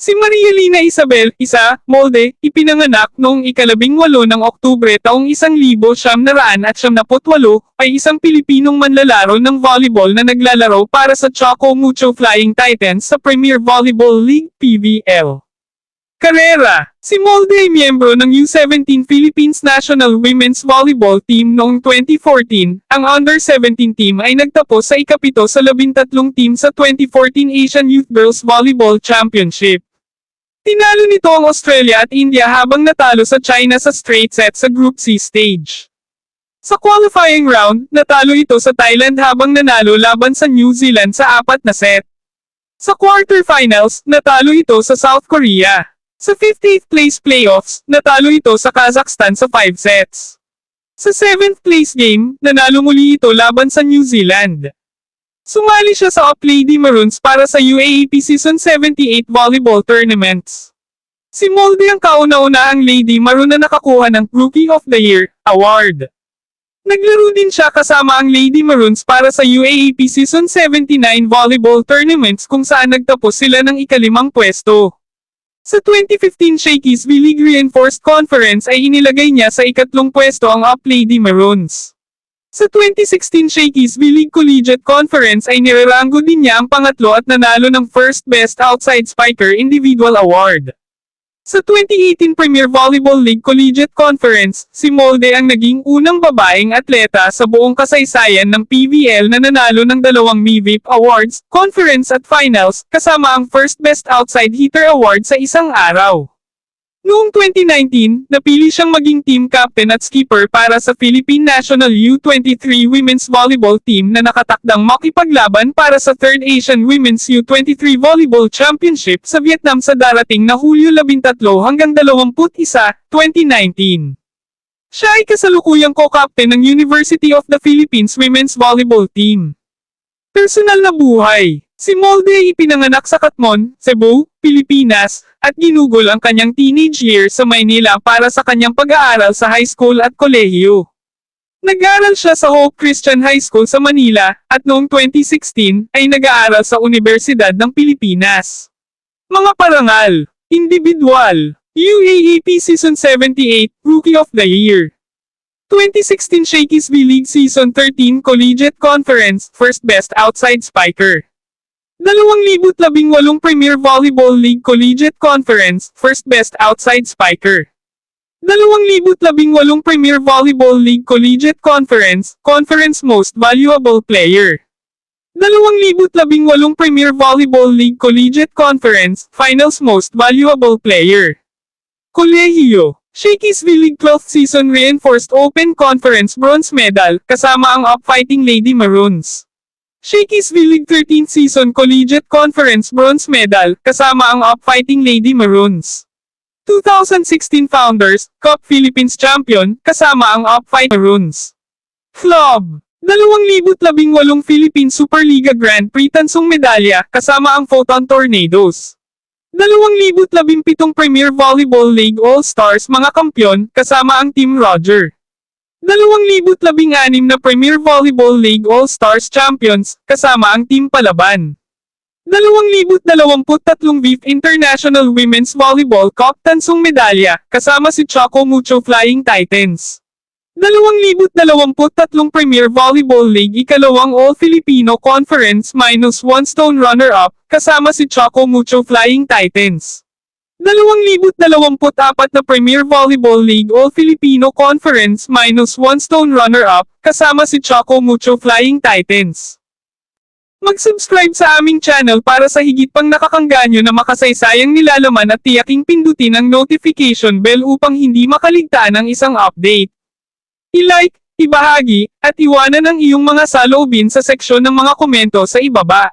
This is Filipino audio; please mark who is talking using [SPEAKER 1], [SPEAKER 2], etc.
[SPEAKER 1] Si Maria Lina Isabel, isa, molde, ipinanganak noong ikalabing walo ng Oktubre taong isang libo siyam naraan at siyam naputwalo, ay isang Pilipinong manlalaro ng volleyball na naglalaro para sa Choco Mucho Flying Titans sa Premier Volleyball League PVL. Karera Si Molde ay miyembro ng U17 Philippines National Women's Volleyball Team noong 2014. Ang Under-17 team ay nagtapos sa ikapito sa labintatlong team sa 2014 Asian Youth Girls Volleyball Championship. Tinalo nito ang Australia at India habang natalo sa China sa straight set sa Group C stage. Sa qualifying round, natalo ito sa Thailand habang nanalo laban sa New Zealand sa apat na set. Sa quarterfinals, natalo ito sa South Korea. Sa 15th place playoffs, natalo ito sa Kazakhstan sa 5 sets. Sa 7th place game, nanalo muli ito laban sa New Zealand. Sumali siya sa Up Lady Maroons para sa UAAP Season 78 Volleyball Tournaments. Si Molde ang kauna-unahang Lady Maroon na nakakuha ng Rookie of the Year Award. Naglaro din siya kasama ang Lady Maroons para sa UAAP Season 79 Volleyball Tournaments kung saan nagtapos sila ng ikalimang pwesto. Sa 2015 Shakey's V-League Reinforced Conference ay inilagay niya sa ikatlong pwesto ang Up Lady Maroons. Sa 2016 Shakey's V-League Collegiate Conference ay nirerango din niya ang pangatlo at nanalo ng First Best Outside Spiker Individual Award. Sa 2018 Premier Volleyball League Collegiate Conference, si Molde ang naging unang babaeng atleta sa buong kasaysayan ng PVL na nanalo ng dalawang MIVIP Awards, Conference at Finals, kasama ang First Best Outside Hitter Award sa isang araw. Noong 2019, napili siyang maging team captain at skipper para sa Philippine National U23 Women's Volleyball Team na nakatakdang makipaglaban para sa 3rd Asian Women's U23 Volleyball Championship sa Vietnam sa darating na Hulyo 13 hanggang 21, 2019. Siya ay kasalukuyang co-captain ng University of the Philippines Women's Volleyball Team. Personal na buhay Si Molde ay ipinanganak sa Katmon, Cebu, Pilipinas, at ginugol ang kanyang teenage years sa Maynila para sa kanyang pag-aaral sa high school at kolehiyo. Nag-aaral siya sa Hope Christian High School sa Manila, at noong 2016, ay nag-aaral sa Universidad ng Pilipinas. Mga parangal, individual, UAAP Season 78, Rookie of the Year. 2016 Shakey's V-League Season 13 Collegiate Conference, First Best Outside Spiker. 2018 Premier Volleyball League Collegiate Conference, First Best Outside Spiker. 2018 Premier Volleyball League Collegiate Conference, Conference Most Valuable Player. 2018 Premier Volleyball League Collegiate Conference, Finals Most Valuable Player. Kolehiyo. Shakey's V-League 12th Season Reinforced Open Conference Bronze Medal, kasama ang Up-Fighting Lady Maroons. Shakey's V-League 13th Season Collegiate Conference Bronze Medal, kasama ang Up-Fighting Lady Maroons. 2016 Founders, Cup Philippines Champion, kasama ang Up-Fight Maroons. Flob 2018 Philippine Superliga Grand Prix Tansong Medalya, kasama ang Photon Tornadoes. 2017 Premier Volleyball League All-Stars mga kampyon, kasama ang Team Roger. 2016 na Premier Volleyball League All-Stars Champions, kasama ang Team Palaban. 2023 VIF International Women's Volleyball Cup Tansong Medalya, kasama si Choco Mucho Flying Titans. 2023 Premier Volleyball League Ikalawang All-Filipino Conference minus one stone runner-up, kasama si Choco Mucho Flying Titans. 2024 na Premier Volleyball League All-Filipino Conference minus one stone runner-up, kasama si Choco Mucho Flying Titans. Mag-subscribe sa aming channel para sa higit pang nakakangganyo na makasaysayang nilalaman at tiyaking pindutin ang notification bell upang hindi makaligtaan ang isang update. I-like, ibahagi, at iwanan ang iyong mga saloobin sa seksyon ng mga komento sa ibaba.